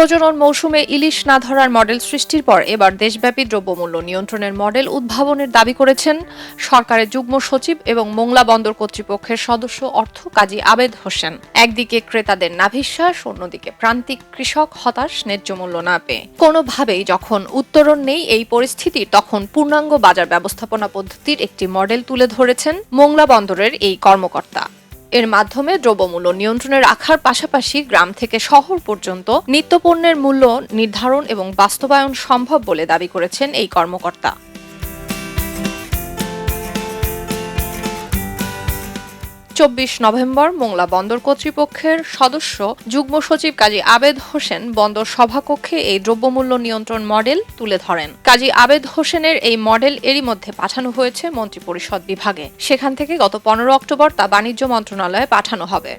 প্রজনন মৌসুমে ইলিশ না ধরার মডেল সৃষ্টির পর এবার দেশব্যাপী দ্রব্যমূল্য নিয়ন্ত্রণের মডেল উদ্ভাবনের দাবি করেছেন সরকারের যুগ্ম সচিব এবং মোংলা বন্দর কর্তৃপক্ষের সদস্য অর্থ কাজী আবেদ হোসেন। একদিকে ক্রেতাদের নাভিশ্বাস, অন্যদিকে প্রান্তিক কৃষক হতাশ ন্যায্য মূল্য না পেয়ে। কোনোভাবেই যখন উত্তরণ নেই এই পরিস্থিতি, তখন পূর্ণাঙ্গ বাজার ব্যবস্থাপনা পদ্ধতির একটি মডেল তুলে ধরেছেন মোংলা বন্দরের এই কর্মকর্তা। এর মাধ্যমে দ্রব্যমূল্য নিয়ন্ত্রণে রাখার পাশাপাশি গ্রাম থেকে শহর পর্যন্ত নিত্যপণ্যের মূল্য নির্ধারণ এবং বাস্তবায়ন সম্ভব বলে দাবি করেছেন এই কর্মকর্তা। চব্বিশ নভেম্বর মোংলা বন্দর কর্তৃপক্ষের সদস্য যুগ্ম সচিব কাজী আবেদ হোসেন বন্দর সভাকক্ষে এই দ্রব্যমূল্য নিয়ন্ত্রণ মডেল তুলে ধরেন। কাজী আবেদ হোসেনের এই মডেল এরই মধ্যে পাঠানো হয়েছে মন্ত্রিপরিষদ বিভাগে। সেখান থেকে গত পনেরো অক্টোবর তা বাণিজ্য মন্ত্রণালয়ে পাঠানো হবে।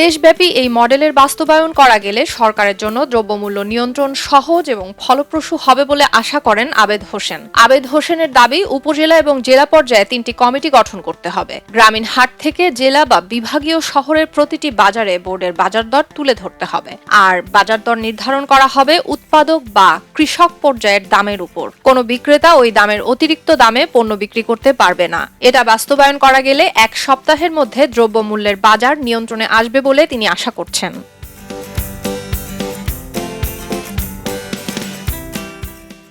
দেশব্যাপী এই মডেলের বাস্তবায়ন করা গেলে সরকারের জন্য দ্রব্যমূল্য নিয়ন্ত্রণ সহজ এবং ফলপ্রসূ হবে বলে আশা করেন আবেদ হোসেন। আবেদ হোসেনের দাবি, উপজেলা এবং জেলা পর্যায়ে তিনটি কমিটি গঠন করতে হবে। গ্রামীণ হাট থেকে জেলা বা বিভাগীয় শহরের প্রতিটি বাজারে বোর্ডের বাজার দর তুলে ধরতে হবে। আর বাজার দর নির্ধারণ করা হবে উৎপাদক বা কৃষক পর্যায়ের দামের উপর। কোনো বিক্রেতা ওই দামের অতিরিক্ত দামে পণ্য বিক্রি করতে পারবে না। এটা বাস্তবায়ন করা গেলে এক সপ্তাহের মধ্যে দ্রব্যমূল্যের বাজার নিয়ন্ত্রণে আসবে বলে তিনি আশা করছেন।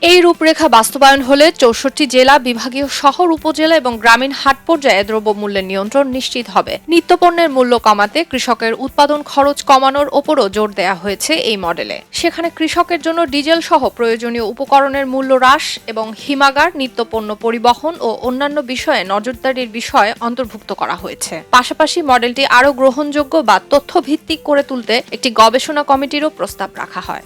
এই রূপরেখা বাস্তবায়ন হলে চৌষট্টি জেলা, বিভাগীয় শহর, উপজেলা এবং গ্রামীণ হাট পর্যায়ে দ্রব্যমূল্যের নিয়ন্ত্রণ নিশ্চিত হবে। নিত্যপণ্যের মূল্য কমাতে কৃষকের উৎপাদন খরচ কমানোর ওপরও জোর দেওয়া হয়েছে এই মডেলে। সেখানে কৃষকের জন্য ডিজেল সহ প্রয়োজনীয় উপকরণের মূল্য হ্রাস এবং হিমাগার, নিত্যপণ্য পরিবহন ও অন্যান্য বিষয়ে নজরদারির বিষয় অন্তর্ভুক্ত করা হয়েছে। পাশাপাশি মডেলটি আরও গ্রহণযোগ্য বা তথ্যভিত্তিক করে তুলতে একটি গবেষণা কমিটিরও প্রস্তাব রাখা হয়।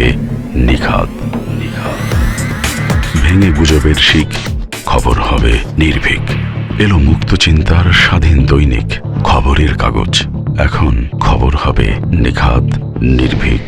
হবে নিখাত। ভেঙে গুজবের শিখ, খবর হবে নির্ভীক। এলো মুক্ত চিন্তার স্বাধীন দৈনিক, খবরের কাগজ। এখন খবর হবে নিখাত, নির্ভীক